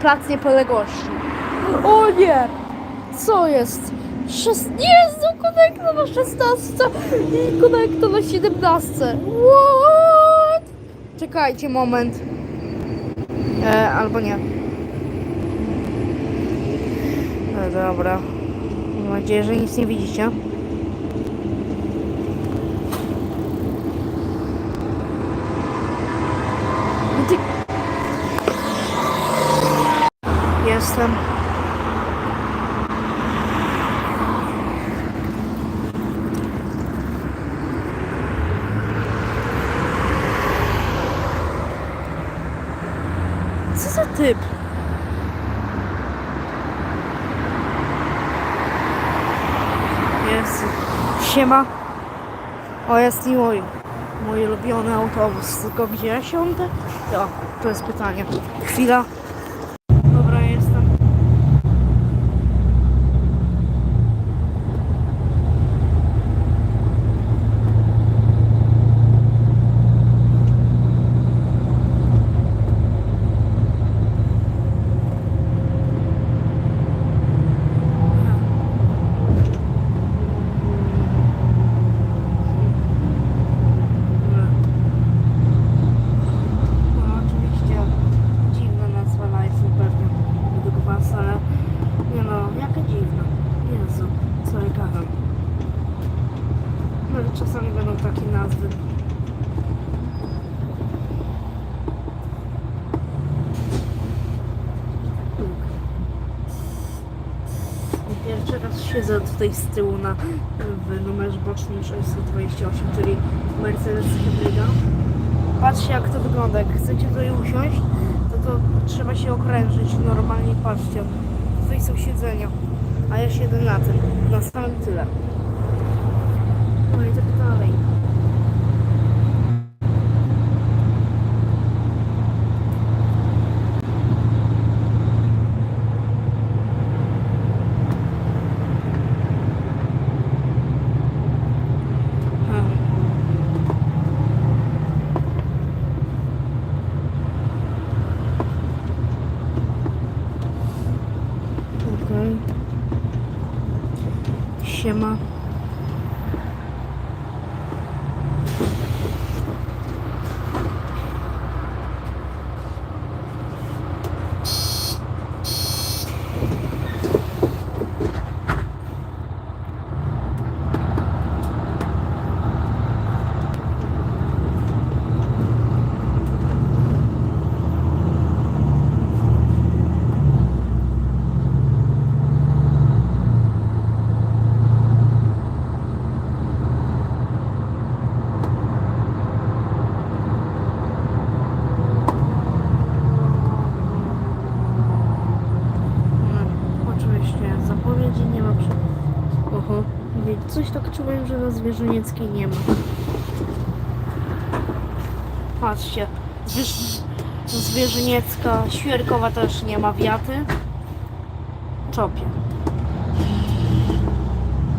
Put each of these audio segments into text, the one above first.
plac niepodległości. O nie! Co jest? Szes... Jezu, konekto na 16 i konekto na 17. What? Czekajcie moment. E, albo nie. E, dobra. Mam nadzieję, że nic nie widzicie. Jestem. Co za typ? Jezu. Siema. O, jest i mój. Mój ulubiony autobus. Tylko gdzie ja siądę? O, to jest pytanie. Chwila. Dobra, jestem. No oczywiście dziwna nazwa live'u pewnie według was, ale nie no, jaka dziwna. Jezu, co ja gadam. No ale czasami będą takie nazwy. Pierwszy raz siedzę tutaj z tyłu na w numerze bocznym 628, czyli Mercedes Hybryda. Patrzcie jak to wygląda. Jak chcecie tutaj usiąść, to, to trzeba się okrężyć. Normalnie patrzcie. Tutaj są siedzenia. A ja siedzę na tym. Na samym tyle. No i tak dalej. Siema. No, oczywiście, zapowiedzi nie ma przy... Oho, wie- coś tak czułem, Zwierzynieckiej nie ma. Patrzcie, Zwierz... Zwierzyniecka, Świerkowa też nie ma wiaty. Czopie.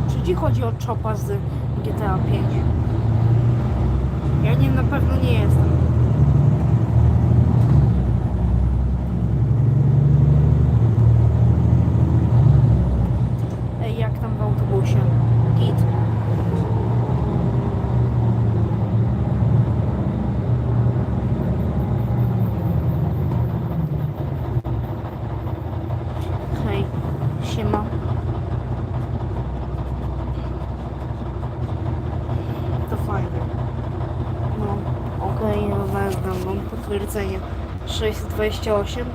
Czy ci chodzi o Czopa z GTA 5? Ja nie, na pewno nie jestem. Ej, jak tam w autobusie? Git. Hej, siema. To fajnie. No, okej, okay, wezmę, mam potwierdzenie. 628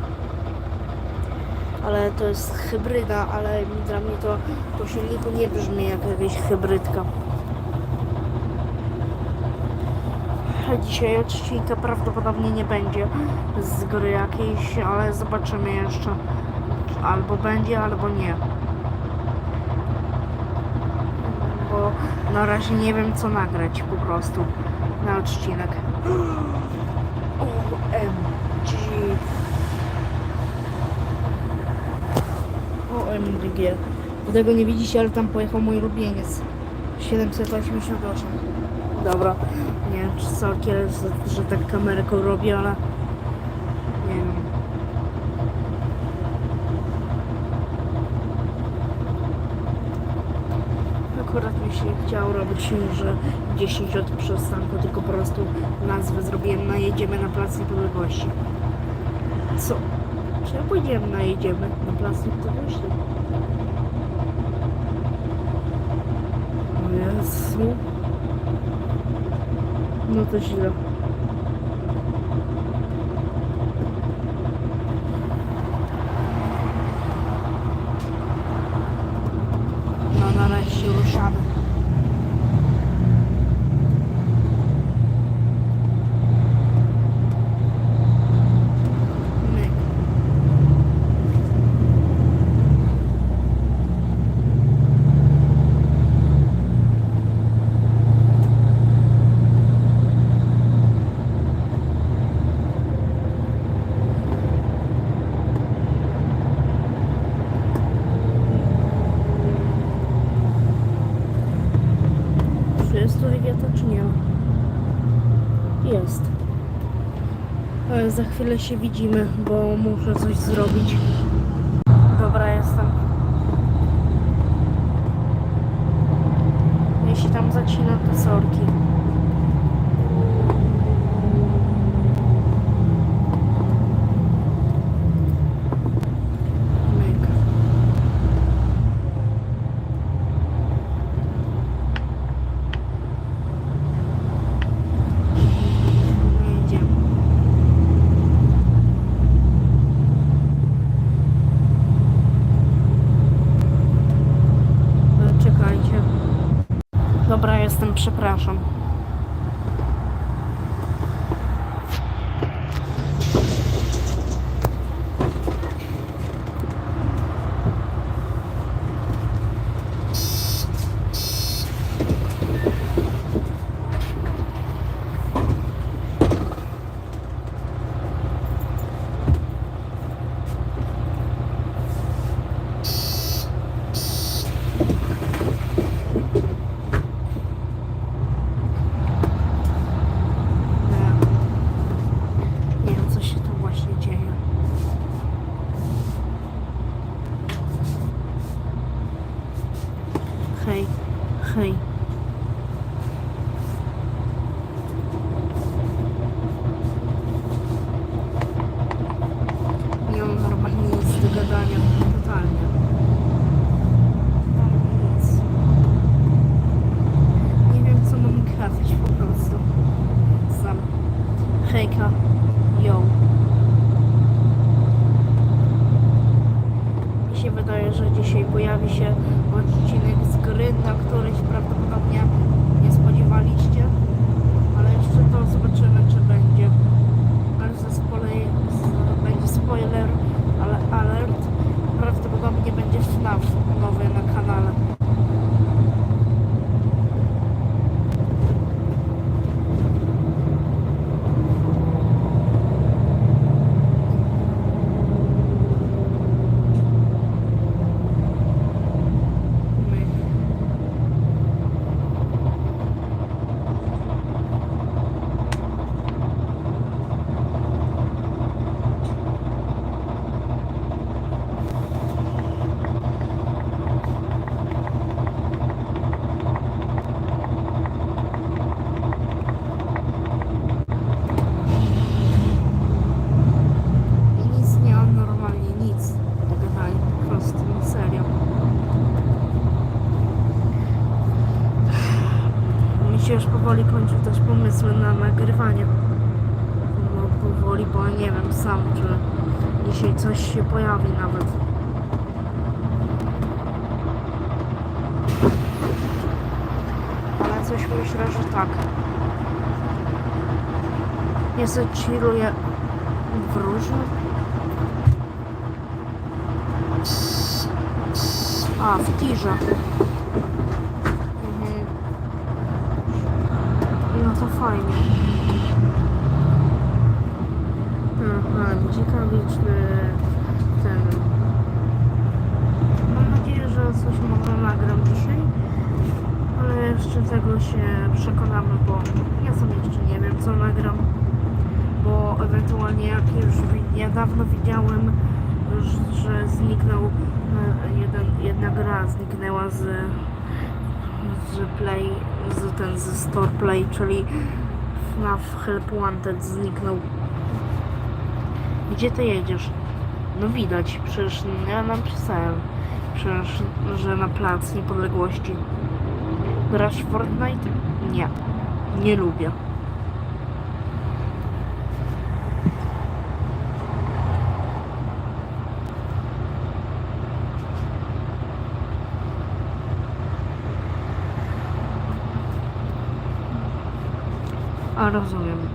ale to jest hybryda, ale dla mnie to po silniku nie brzmi jak jakaś hybrydka. Dzisiaj odcinka prawdopodobnie nie będzie z gry jakiejś, ale zobaczymy jeszcze. Albo będzie, albo nie. Bo na razie nie wiem co nagrać po prostu na odcinek. drugie. Bo tego nie widzicie, ale tam pojechał mój rubieniec. 788. Dobra. Nie wiem, czy co, że, że tak kamerką robię, ale... Nie wiem. Akurat mi się chciało robić że 10 od przystanku, tylko po prostu nazwę zrobiłem na jedziemy na plac niepodległości. Co? Czy ja powiedziałem na jedziemy na Plac Niepodległości? O Jezu. No to źle. No nareszcie ruszamy. Myk. Czy jest tu wiata, czy nie? Jest. Ale za chwilę się widzimy, bo muszę coś zrobić. Dobra, jestem. Jeśli tam zacina, to sorki. Myk. Nie idziemy. E, Czekajcie. Dobra, jestem, przepraszam. Powoli kończą też pomysły na nagrywanie. No powoli, bo nie wiem sam, czy dzisiaj coś się pojawi nawet. Ale coś myślę, że tak. Nie zaciruję w różnych A, w tirze. Mhm. No to fajnie. Aha, ciekawiczny ten. Mam nadzieję, że coś może nagram dzisiaj. Ale jeszcze tego się przekonamy, bo ja sam jeszcze nie wiem co nagram. Bo ewentualnie jak już wi- ja dawno widziałem, że- zniknął e, jeden, jedna gra zniknęła z z Play, z ten z Store Play, czyli FNAF Help Wanted zniknął. Gdzie ty jedziesz? No widać, przecież ja napisałem. Przecież, że na plac niepodległości. Grasz Fortnite? Nie. Nie lubię. A rozumiem.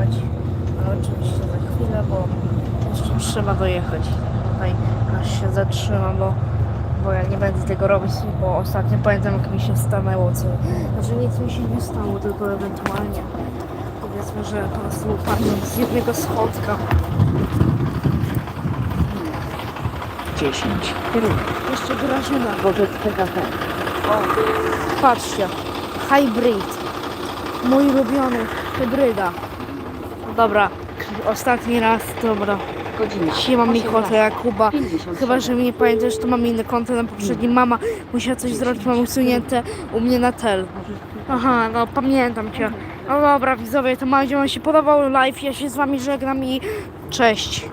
Wstawać, ale oczywiście za chwilę, bo jeszcze trzeba dojechać. Tutaj aż się zatrzymam, bo, bo ja nie będę tego robić, bo ostatnio pamiętam jak mi się stanęło, co... Znaczy nic mi się nie stało, tylko ewentualnie powiedzmy, że po prostu upadłem z jednego schodka. 10. Jeszcze Grażyna. Wobec PKP. O, patrzcie. Hybrid. Mój ulubiony. Hybryda. Dobra, ostatni raz, dobra. Godzina. Dzisiaj mam mi 18. kotę Jakuba. 57. Chyba, że mnie pamiętasz, to mam inne konto na poprzednim. Mama musiała coś zrobić, mam usunięte u mnie na tel. Aha, no pamiętam cię. No dobra, widzowie, to mam, wam się podobał live. Ja się z wami żegnam i cześć.